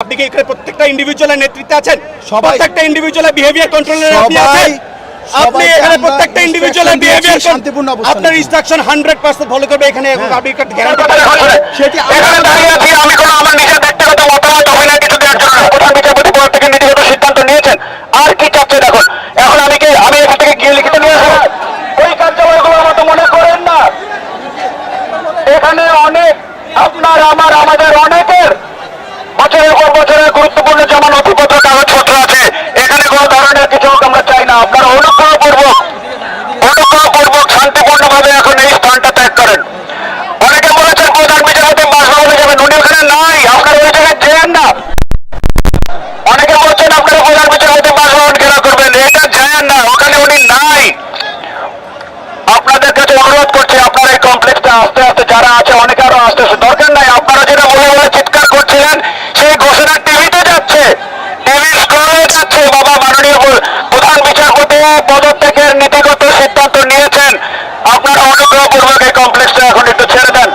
আপনি কি এখানে প্রত্যেকটা ইন্ডিভিজুয়ালের নেতৃত্বে আছেন? প্রত্যেকটা ইন্ডিভিজুয়ালের বিহেভিয়ার কন্ট্রোলের আপনি আছেন? আপনি এখানে প্রত্যেকটা ইন্ডিভিজুয়ালের বিহেভিয়ার শান্তিপূর্ণ অবস্থানে। আপনার ইনস্ট্রাকশন 100% ফলো করবে এখানে এবং আপনি গ্যারান্টি সেটি এখানে দাঁড়িয়ে আমি কোনো আমার নিজের ব্যক্তিগত মতামত অভিনয় কিছু দেওয়ার জন্য প্রধান বিচারপতি পদ থেকে নীতিগত সিদ্ধান্ত নিয়েছেন আর কি চাচ্ছেন এখন এখন আমি কি আমি এখান থেকে গিয়ে লিখিত নিয়ে আসব ওই কার্যালয়গুলোর মতো মনে করেন না এখানে অনেক আপনার আমার আমাদের অনেকের বছরের পর বছরের গুরুত্বপূর্ণ যেমন নথিপত্র কাগজপত্র আছে এখানে কোনো ধরনের কিছু হোক আমরা চাই না আপনারা অনুগ্রহ পূর্বক অনুগ্রহ পূর্বক শান্তিপূর্ণভাবে এখন এই স্থানটা ত্যাগ করেন অনেকে বলেছেন প্রধান বিচারপতি বাসভবনে যাবেন উনি ওখানে নাই আপনারা ওই জায়গায় যেন না অনেকে বলছেন আপনারা প্রধান বিচারপতি বাসভবন ঘেরাও করবেন এটা যায় না ওখানে উনি নাই আপনাদের কাছে অনুরোধ করছি আপনারা এই কমপ্লেক্সটা আস্তে আস্তে যারা আছে অনেকে আরও আস্তে আস্তে দরকার নাই আপনারা যেটা বলে বলে চিৎকার করছিলেন সেই ঘোষণা টিভিতে যাচ্ছে টিভি স্ক্রলে যাচ্ছে বাবা মাননীয় প্র- প্রধান বিচারপতি পদত্যাগের নীতিগত সিদ্ধান্ত নিয়েছেন। আপনারা অনুগ্রহ পূর্বক এই কমপ্লেক্সটা এখন একটু ছেড়ে দেন।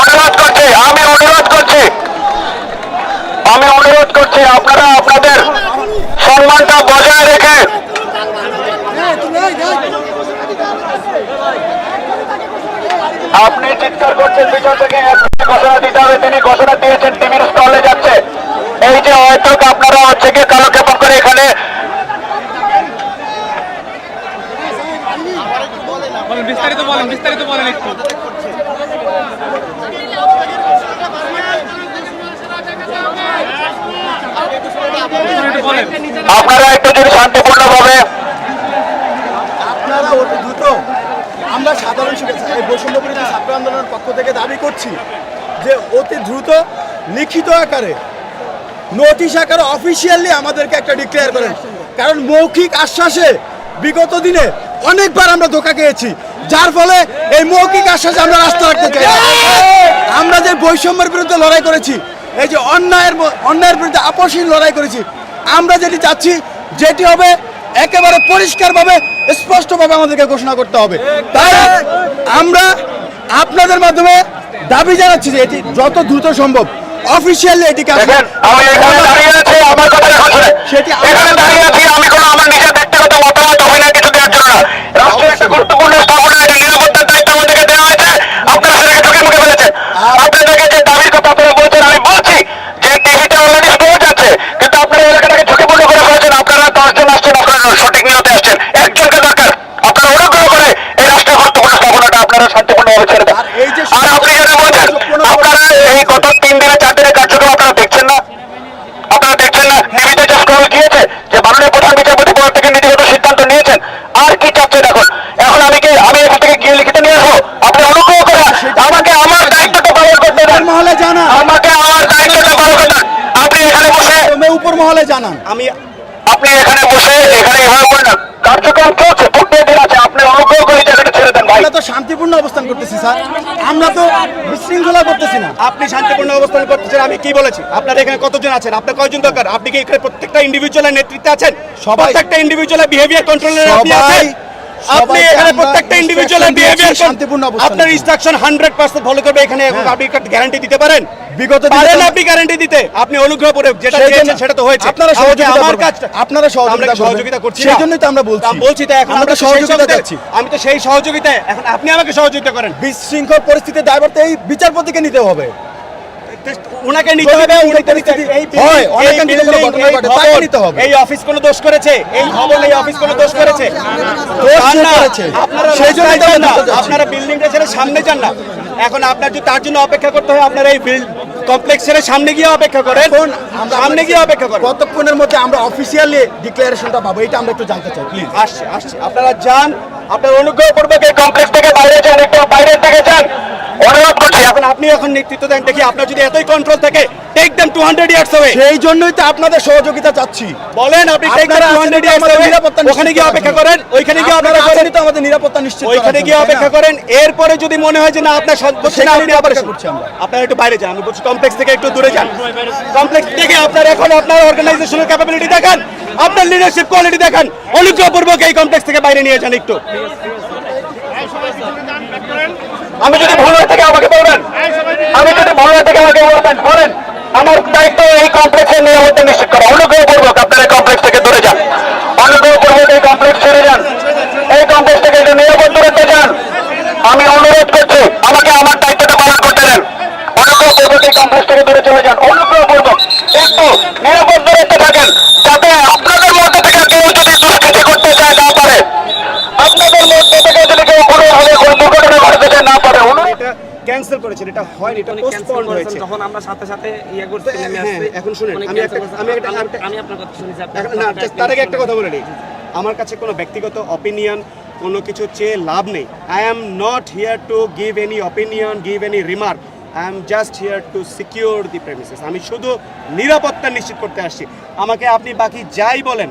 অনুরোধ করছি, আমি অনুরোধ করছি। আমি অনুরোধ করছি, আপনারা আপনাদের সম্মানটা বজায় রেখে আপনি চিৎকার করছেন, পিছন থেকে ঘোষণা দিতে হবে। তিনি ঘোষণা দিয়েছেন টিভির স্টলে যাচ্ছে। এই যে হয়তো আপনারা হচ্ছে গিয়ে কালক্ষেপণ করে এখানে বলেন বিস্তারিত বলেন একটু। আপনারা একটু যদি শান্তিপূর্ণভাবে আপনারা অতি দ্রুত আমরা সাধারণ শিক্ষা এই বৈষম্য বিরোধী ছাত্র আন্দোলনের পক্ষ থেকে দাবি করছি যে অতি দ্রুত লিখিত আকারে নোটিশ আকারে অফিসিয়ালি আমাদেরকে একটা ডিক্লেয়ার করেন। কারণ মৌখিক আশ্বাসে বিগত দিনে অনেকবার আমরা ধোকা খেয়েছি। যার ফলে এই মৌখিক আশ্বাসে আমরা রাস্তা রাখতে চাই। আমরা যে বৈষম্যের বিরুদ্ধে লড়াই করেছি এই যে অন্যায়ের অন্যায়ের বিরুদ্ধে আপসহীন লড়াই করেছি আমরা যেটি চাচ্ছি যেটি হবে একেবারে পরিষ্কারভাবে স্পষ্টভাবে আমাদেরকে ঘোষণা করতে হবে। তাই আমরা আপনাদের মাধ্যমে দাবি জানাচ্ছি যে এটি যত দ্রুত সম্ভব অফিসিয়ালি এখন শুনে। সেটি এখানে দাঁড়িয়ে আছি আমি কোনো আমার নিজের ব্যক্তিগত মতামত অভিনয় কিছু দেওয়ার জন্য না রাষ্ট্রের একটা গুরুত্বপূর্ণ স্থাপনা এটা নিরাপত্তার দায়িত্ব আমাদেরকে দেওয়া হয়েছে আপনারা সেটাকে চোখে মুখে ফেলেছেন আপনাদেরকে যে দাবির কথা আপনারা বলছেন আমি বলছি যে টিভিটা অলরেডি স্টোর যাচ্ছে কিন্তু আপনারা এলাকাটাকে ঝুঁকিপূর্ণ করে ফেলেছেন আপনারা দশজন আসছেন আপনারা সঠিক নিয়তে আসছেন একজনকে দরকার আপনারা অনুগ্রহ করে এই রাষ্ট্রের গুরুত্বপূর্ণ স্থাপনাটা আপনারা শান্তিপূর্ণভাবে ছেড়ে দেন আর এই যে আর আপনি যেটা বলছেন আপনারা এই গত তিন দিনে চার দিনের কার্যক্রম আপনারা দেখছেন না আপনারা দেখছেন না টিভিতে যে স্ক্রল গিয়েছে যে মাননীয় প্রধান বিচারপতি পদ থেকে নীতিগত সিদ্ধান্ত নিয়েছেন আর কি চাচ্ছেন এখন এখন আমি কি আমি এখান থেকে গিয়ে লিখিত নিয়ে আসব আপনি অনুগ্রহ করে আমাকে আমার দায়িত্বটা পালন করতে দেন উপর মহলে জানান আমাকে আমার দায়িত্বটা পালন করতে দেন আপনি এখানে বসে তুমি উপর মহলে জানান আমি আপনি এখানে বসে এখানে এভাবে বলেন না কার্যক্রম চলছে প্রত্যেক দিন আছে আপনি অনুগ্রহ করে এই জায়গাটা ছেড়ে দেন ভাই আমরা তো শান্তিপূর্ণ অবস্থান করতেছি স্যার আমরা তো বিশৃঙ্খলা করতেছি না। আপনি শান্তিপূর্ণ অবস্থান করতেছেন আমি কি বলেছি? আপনার এখানে কতজন আছেন? আপনার কয়জন দরকার? আপনি কি এখানে প্রত্যেকটা ইন্ডিভিজুয়ালের নেতৃত্বে আছেন? সবাই- প্রত্যেকটা ইন্ডিভিজুয়ালের বিহেভিয়ার কন্ট্রোলের আপনি আছেন? আপনি এখানে প্রত্যেকটা ইন্ডিভিজুয়াল বিহেভিয়ার শান্তিপূর্ণ অবস্থানে। আপনার ইনস্ট্রাকশন 100% ফলো করবে এখানে হ্যাঁ। আপনি গ্যারান্টি দিতে পারেন? বিগত পারেন আপনি গ্যারান্টি দিতে আপনি অনুগ্রহ করে যেটা চেয়েছেন সেটা তো হয়েছে আপনারা সহযোগিতা আমার। কাজটা আপনারা সহযোগিতা। সহযোগিতা করছি সেই জন্যই তো আমরা বলছি। বলছি তো এখন আমরা সহযোগিতা চাচ্ছি। আমি তো সেই সহযোগিতায় এখন আপনি আমাকে সহযোগিতা করেন বিশৃঙ্খল পরিস্থিতির দায়বদ্ধ এই বিচারপতিকে নিতে হবে ওনাকে নিতে হবে তো এই হয়, building, অনেক এই কান্ট্রিতে কোনো ঘটনা ঘটে, তাকে নিতে হবে। এই অফিস কোনো দোষ করেছে এই ভবন এই অফিস কোনো দোষ করেছে দোষ। আপনারা সেই জন্য বিল্ডিংটা ছেড়ে সামনে যান না এখন আপনার যদি তার জন্য অপেক্ষা করতে হয় আপনারা এই কমপ্লেক্স ছেড়ে সামনে গিয়ে অপেক্ষা করেন। সামনে গিয়ে অপেক্ষা করেন। কতক্ষণের মধ্যে আমরা অফিসিয়ালি ডিক্লারেশনটা পাবো এটা আমরা একটু জানতে চাই প্লিজ আসছে আসছে। আপনারা যান আপনার অনুগ্রহ করবে কমপ্লেক্স থেকে বাইরে যান একটু বাইরের থেকে যান। অনুরোধ করছি এখন আপনি এখন নেতৃত্ব দেন দেখি আপনার যদি এতই কন্ট্রোল থাকে টেক টু হান্ড্রেড ইয়ার্স হবে সেই জন্যই তো আপনাদের সহযোগিতা চাচ্ছি। বলেন আপনি টেক আছেন হান্ড্রেড ইয়ার্স আমাদের নিরাপত্তা ওখানে গিয়ে অপেক্ষা করেন ওইখানে গিয়ে আপনারা অপেক্ষা করেন। তো আমাদের নিরাপত্তা নিশ্চিত ওইখানে গিয়ে অপেক্ষা করেন এরপরে যদি মনে হয় যে না আপনার সন্তুষ্ট না আপনি আবার করছি আমরা। আপনারা একটু বাইরে যান আমি বলছি কমপ্লেক্স থেকে একটু দূরে যান। কমপ্লেক্স থেকে আপনার এখন আপনার অর্গানাইজেশনের ক্যাপাবিলিটি দেখান আপনার লিডারশিপ কোয়ালিটি দেখান। অনুগ্রহপূর্বক এই কমপ্লেক্স থেকে বাইরে নিয়ে যান একটু। আমি যদি ভুল হয়ে থেকে আমাকে বলবেন, আমি যদি ভুল হয়ে থেকে আমাকে বলবেন, বলেন, আমার দায়িত্ব এই কমপ্লেক্সের নিরাপত্তা নিশ্চিত করা। অনুগ্রহ করব আপনারা কমপ্লেক্স থেকে দূরে যান। অনুগ্রহ করব এই কমপ্লেক্স ছেড়ে যান। এই কমপ্লেক্স থেকে একটু নিরাপদ দূরত্বে যান। আমি অনুরোধ করছি, আমাকে আমার দায়িত্বটা পালন করতে দেন। অনুগ্রহ করব এই কমপ্লেক্স থেকে দূরে চলে যান। অনুগ্রহ পূর্বক একটু নিরাপদ দূরত্বে থাকেন যাতে আপনাদের মধ্যে থেকে কেউ যদি দুষ্কৃতি করতে চায় না পারে আপনাদের মধ্যে থেকে যদি কেউ কোনো ভাবে কোনো দুর্ঘটনা ঘটাতে চায় না পারে অনুরোধ এটা ক্যান্সেল এটা হয়নি এটা পোস্টপন্ড হয়েছে। যখন আমরা সাথে সাথে ইয়ে করতে হ্যাঁ, এখন শুনেন, আমি একটা- আমি একটা- আমি- আপনার কথা এখন- না তার আগে একটা কথা বলে নিই। আমার কাছে কোনো ব্যক্তিগত অপিনিয়ন কোনো কিছু চেয়ে লাভ নেই। I am not here to give any opinion give any remark I am just here to secure the premises আমি শুধু নিরাপত্তা নিশ্চিত করতে আসছি। আমাকে আপনি বাকি যাই বলেন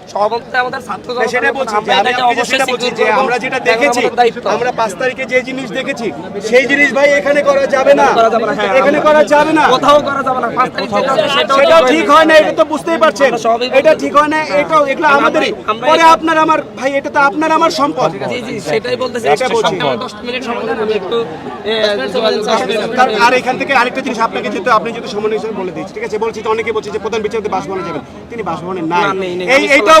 সভাপতি আমাদের ছাত্র সেটা বলছি যে আমি আপনাকে সেটা বলছি যে আমরা যেটা দেখেছি আমরা পাঁচ তারিখে যে জিনিস দেখেছি সেই জিনিস ভাই এখানে করা যাবে না। করা যাবে না, হ্যাঁ, এখানে করা যাবে না। কোথাও করা যাবে না পাঁচ তারিখ সেটাও সেটাও ঠিক ঠিক হয় না এটা তো বুঝতেই পারছেন। এটা ঠিক হয় না এটাও এগুলো আমাদেরই। পরে আপনার আমার ভাই এটা তো আপনার আমার সম্পদ। জি জি সেটাই বলতেছি। এটা বলছি। সপ্তাহে দশ মিনিট সময় আমি একটু এ, যোগাযোগ করব। কারণ আর এখান থেকে আরেকটা জিনিস আপনাকে যেহেতু আপনি যেহেতু সমন্বয় হিসেবে বলে দিচ্ছি ঠিক আছে বলছি অনেকে বলছে যে প্রধান বিচারপতি বাসভবনে যাবেন। তিনি বাসভবনে নাই। না, নেই, নেই। এই আমি এটাও চলে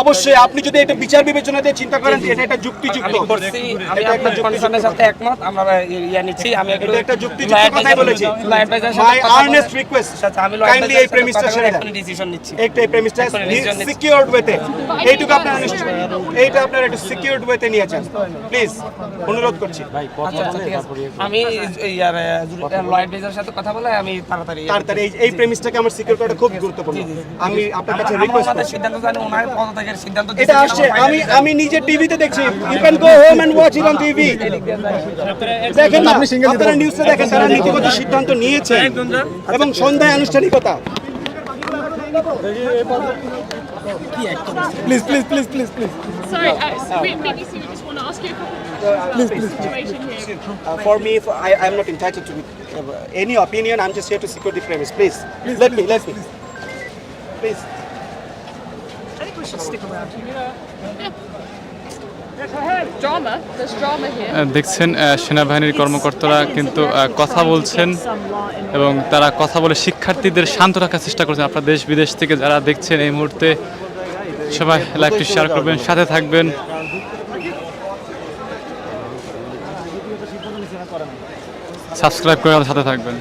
অবশ্যই আপনি যদি এটা বিচার বিবেচনা দিয়ে চিন্তা করেন এটা একটা যুক্তিযুক্ত। আমি করছি আমি এটা একটা সাথে একমত আমরা ইয়া নিচ্ছি আমি এটা একটা যুক্তিযুক্ত কথাই বলেছি। মাই আর্নেস্ট রিকোয়েস্ট আচ্ছা, আমি কাইন্ডলি এই প্রেমিসটা কথা ছেড়ে দেন এখনই নিচ্ছি। একটা এই প্রেমিসটা সিকিউরড ওয়েতে এইটুকু আপনারা নিশ্চয় এইটা আপনারা একটু সিকিউরড ওয়েতে নিয়ে যান প্লিজ অনুরোধ করছি। আচ্ছা আচ্ছা ঠিক আছে। আমি ইয়ার সাথে কথা বলে আমি তাড়াতাড়ি তাড়াতাড়ি এই প্রেমিসটাকে আমার সিকিউর করাটা খুব গুরুত্বপূর্ণ। আমি আপনার কাছে রিকোয়েস্ট করছি। সিদ্ধান্ত জানি ওনার পদত্যাগের সিদ্ধান্ত এটা আসছে আমি আমি নিজে টিভিতে দেখছি you can go home and watch it on TV দেখেন না আপনারা নিউজে দেখেন তারা নীতিগত সিদ্ধান্ত নিয়েছে এবং সন্ধ্যায় আনুষ্ঠানিকতা please please please please please Sorry, uh, so we, BBC, we just want to ask you a couple of questions about the situation here. Uh, for me, for, I I am not entitled to uh, any opinion. I'm just here to secure the premise. Please, let me, let me. Please. Drama here. দেখছেন সেনাবাহিনীর কর্মকর্তারা কিন্তু কথা বলছেন এবং তারা কথা বলে শিক্ষার্থীদের শান্ত রাখার চেষ্টা করছেন। আপনার দেশ বিদেশ থেকে যারা দেখছেন এই মুহূর্তে সবাই লাইভটি শেয়ার করবেন সাথে থাকবেন। সাবস্ক্রাইব করে সাথে থাকবেন।